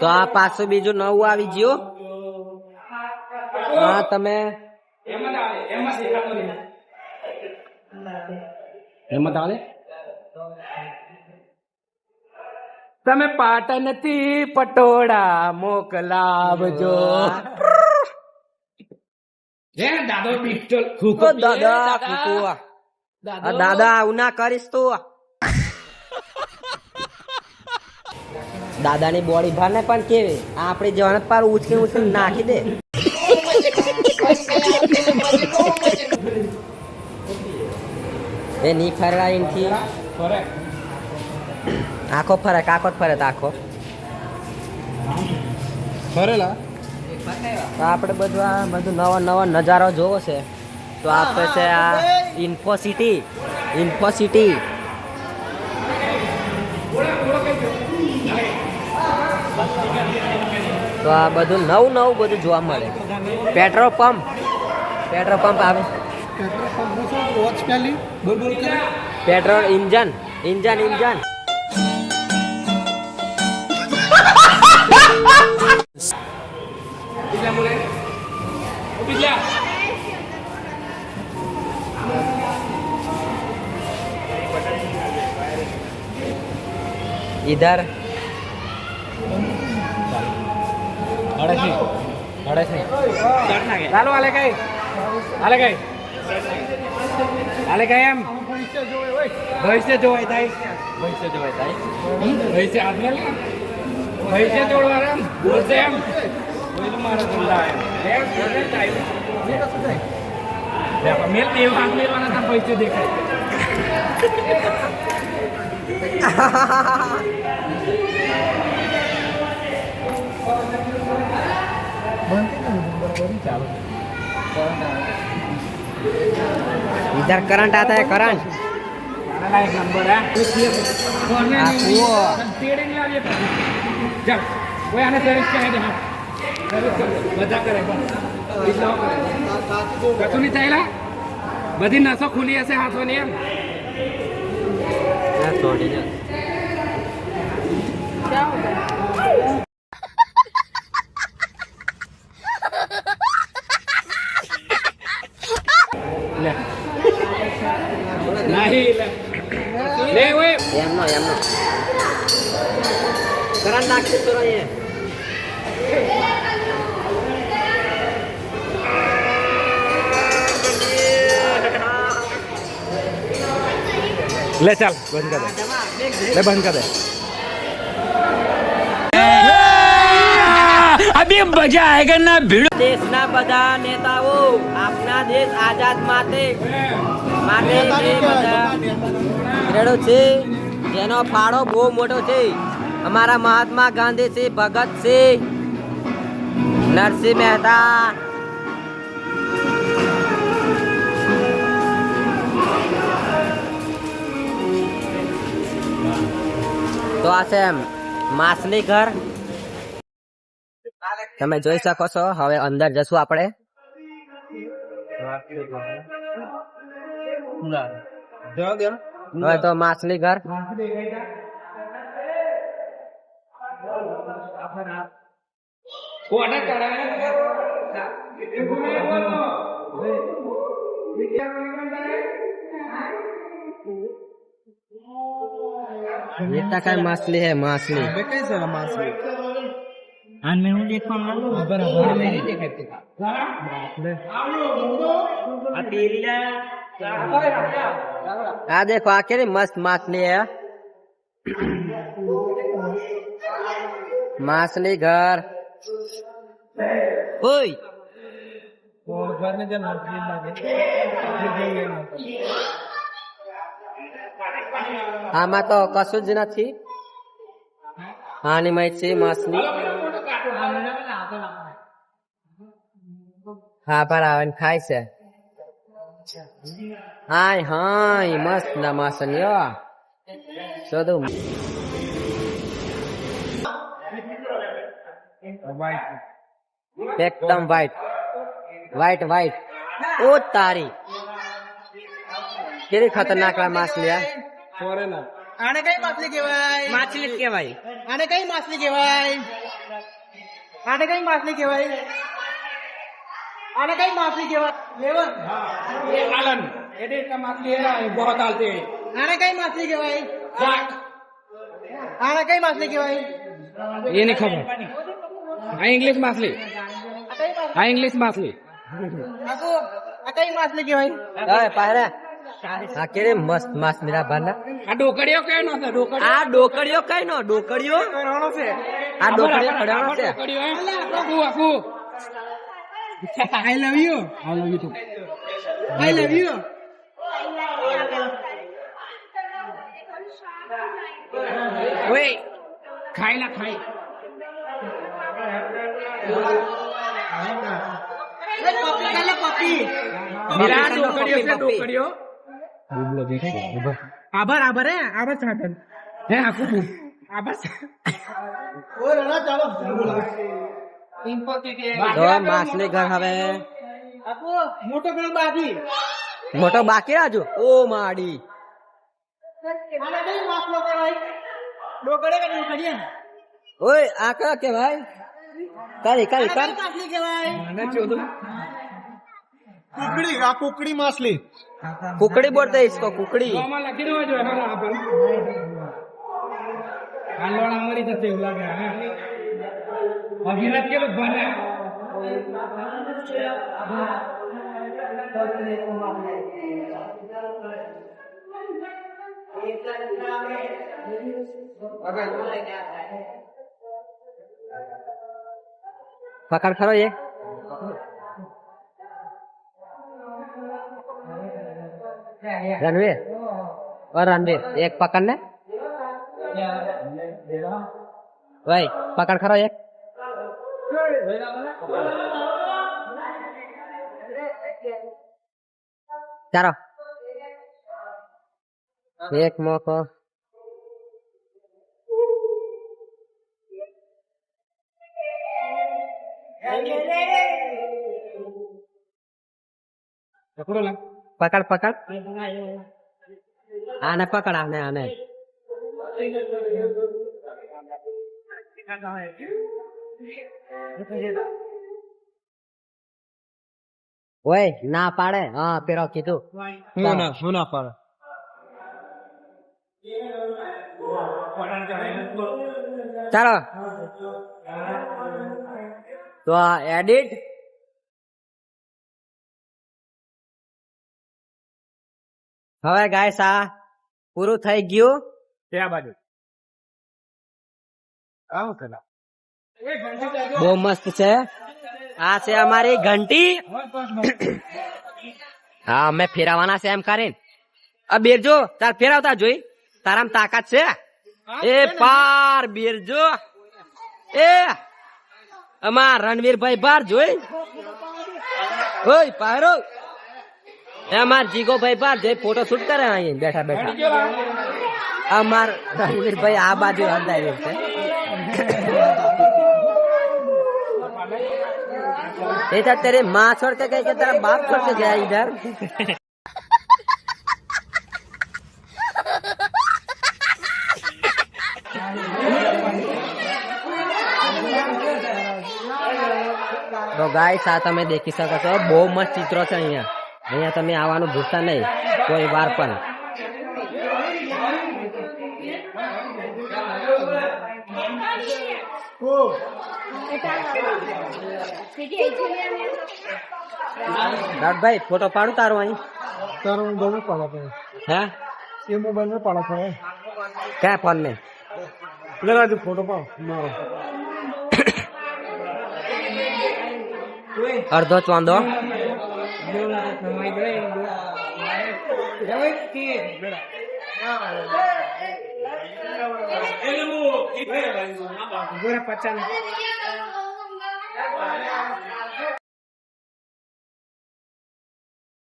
તો આ પાછું બીજું નવું આવી ગયું? હા તમે? હેમત આવે? તમે પાટણથી પટોળા મોકલાવજો. દાદો. દાદા આવું ના કરીશ તું. દાદાની બોડી ભાર ને પણ કેવી? આપણી જવાના પાર ઉચકી ઉચકી નાખી દે. એ ની ફરવા એનથી? આખો ફરે આખો જ ફરે આખો. ફરેલા? આપણે બધું આ બધું નવા નવા નજારો જોવો છે. તો આપણે છે આ ઇન્ફો સિટી તો આ બધું નવું નવું બધું જોવા મળે. પેટ્રોલ પંપ પેટ્રોલ પંપ આવે. પેટ્રોલ ઇન્જન ઇન્જન ઇન્જન બીજા અડે છે ચાલો આલે કઈ. આલે કઈ. આલે કઈ એમ. ભવિષ્ય જોવાય થાય ભવિષ્ય જોવાય થાય ભવિષ્ય આપણે ભવિષ્ય જોડવા એમ. બોલશે એમ. મારા એમ. મેલ દેવ હાથ દેખાય. इधर करंट आता है करंट મારા એક નંબર હે આ કૂવો. તેડીને લાવીએ પછી. ચાલ કોઈ આને સર્વિસ કહે દે હા સર્વિસ કરી દે. બધા કરે પણ બીજાઓ કરે કશું નહીં થયેલા બધી નસો ખુલી હશે હાથોની એમ ના છોડી દે લે ઓય એમનો એમનો. કરણ નાખશે તો રહે લે ચાલ બંધ અભી મજા આયેગા ના ભીડ. દેશના બધા નેતાઓ આપના દેશ આઝાદ માટે માટે બધા ખેડો છે. જેનો ફાળો બહુ મોટો છે. અમારા મહાત્મા ગાંધી છે ભગત સિંહ નરસિંહ મહેતા. તો આ છે માછલી ઘર. તમે જોઈ શકો છો. હવે અંદર જશું આપણે. હવે તો માછલી ઘર કોને કરાય ये तक है मछली है मछली आ देखो આ દેખો, આ કેવી મસ્ત માછલી હે. માછલી ઘર. ઓય. આમાં તો કશું જ નથી. હાનિમય છે માછલી. હા પર આવે ખાય છે. હાય હાય મસ્ત ના યો શોધું એકદમ વ્હાઈટ વ્હાઈટ વ્હાઈટ ઓ તારી. કેવી ખતરનાક માછલી ફોરેનર આને કઈ માછલી કહેવાય? માછલી કહેવાય. આને કઈ માછલી કહેવાય? આને કઈ માછલી કહેવાય? આને કઈ માછલી કહેવાય લેવન ये आलन एडिट का मछली है ना ये बहुत डालते हैं આને કઈ માછલી કહેવાય जाक આને કઈ માછલી કહેવાય ये नहीं खबर हाँ इंग्लिश मछली આ કઈ માછલી हाँ इंग्लिश मछली કાકુ આ કઈ માછલી કહેવાય હવે પાયરા આ કેરે મસ્ત મસ્ત મીરા ભાના આ ડોકડીઓ કઈ નો છે ડોકડીઓ આ ડોકડીઓ કઈ નો ડોકડીઓ કરવાનો છે આ ડોકડીઓ કઢાવવાનો છે આખું I love you I love you I love you ઓય ખાઈ લા ખાઈ આભાર આભાર હે આભાર સાધન હે આખું આભાર ચાલો માછલી ઘર હવે. મોટો બાકી મોટો રાજુ? ઓ માડી. ઓય આકડા કેવાય કાલી કાલી કાલ કુકડી આ કુકડી માછલી. કુકડી બોલતા ઇસકો કુકડી. લખી દેવા જોઈએ હાલો અમારી જશે એવું લાગે અભિનત કેવું બને પકડ ખરો એ રણવીર રણવીર એક પકડ ને ભાઈ પકડ ખરો એક ચાલો એક મોકો પકડો લા પકડ પકડ આને પકડ આને આને ઓય ના પાડે? હા પેરો કીધું. હું ના પાડે. ચાલો. તો આ એડિટ હવે ગાઈસ આ પૂરું થઈ ગયું. ત્યાં બાજુ. આવો પેલા બહુ મસ્ત છે. આ છે અમારી ઘંટી. હા અમે ફેરવવાના છે એમ કરીને. આ બેરજો તાર ફેરવતા જોઈ. તારામાં તાકાત છે. એ પાર બેરજો. એ અમાર રણવીરભાઈ બાર જોઈ. ઓય પારો એ અમાર જીગોભાઈ બાર જોઈ ફોટો શૂટ કરે અહીં બેઠા બેઠા. અમાર રણવીરભાઈ આ બાજુ હદાય છે. इधर तेरे माँ छोड़ के गई कि तेरा बाप छोड़ के गया इधर તો ગાય આ તમે દેખી શકો છો બહુ મસ્ત ચિત્રો છે અહીંયા અહીંયા તમે આવવાનું ભૂલતા નહીં કોઈ વાર પણ રાઠભાઈ ફોટો પાડું તારો અહીં તારો મોબાઈલમાં પાડો હે એ મોબાઈલમાં પાડો પડે કયા ફોન ને લે રાજુ ફોટો પાડો મારો અડધો ચોંદો Ele é o